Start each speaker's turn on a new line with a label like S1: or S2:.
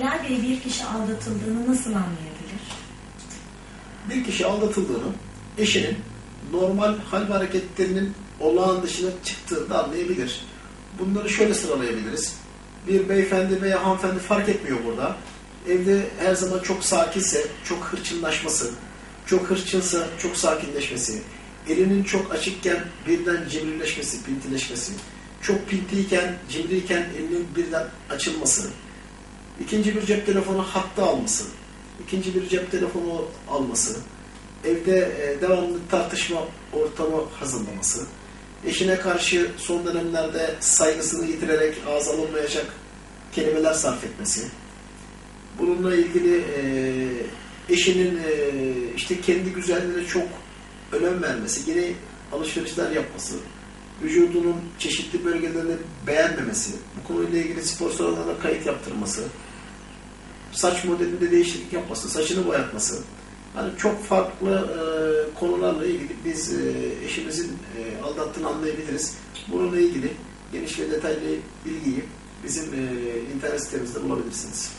S1: Bilal Bey bir kişi aldatıldığını nasıl anlayabilir?
S2: Bir kişi aldatıldığını eşinin normal hal ve hareketlerinin olağan dışına çıktığında anlayabilir. Bunları şöyle sıralayabiliriz. Bir beyefendi veya hanımefendi fark etmiyor burada. Evde her zaman çok sakinse, çok hırçınlaşması, çok hırçınsa çok sakinleşmesi, elinin çok açıkken birden cimrileşmesi, pintileşmesi, çok pintiyken, cimriyken elinin birden açılması, ikinci bir cep telefonu hatta alması, ikinci bir cep telefonu alması, evde e, devamlı tartışma ortamı hazırlaması, eşine karşı son dönemlerde saygısını yitirerek ağza alınmayacak kelimeler sarf etmesi, bununla ilgili e, eşinin e, işte kendi güzelliğine çok önem vermesi, yeni alışverişler yapması, vücudunun çeşitli bölgelerini beğenmemesi, bu konuyla ilgili spor salonlarına kayıt yaptırması, saç modelinde değişiklik yapması, saçını boyatması, hani çok farklı e, konularla ilgili biz e, eşimizin e, aldattığını anlayabiliriz. Bununla ilgili geniş ve detaylı bilgiyi bizim e, internet sitemizde bulabilirsiniz.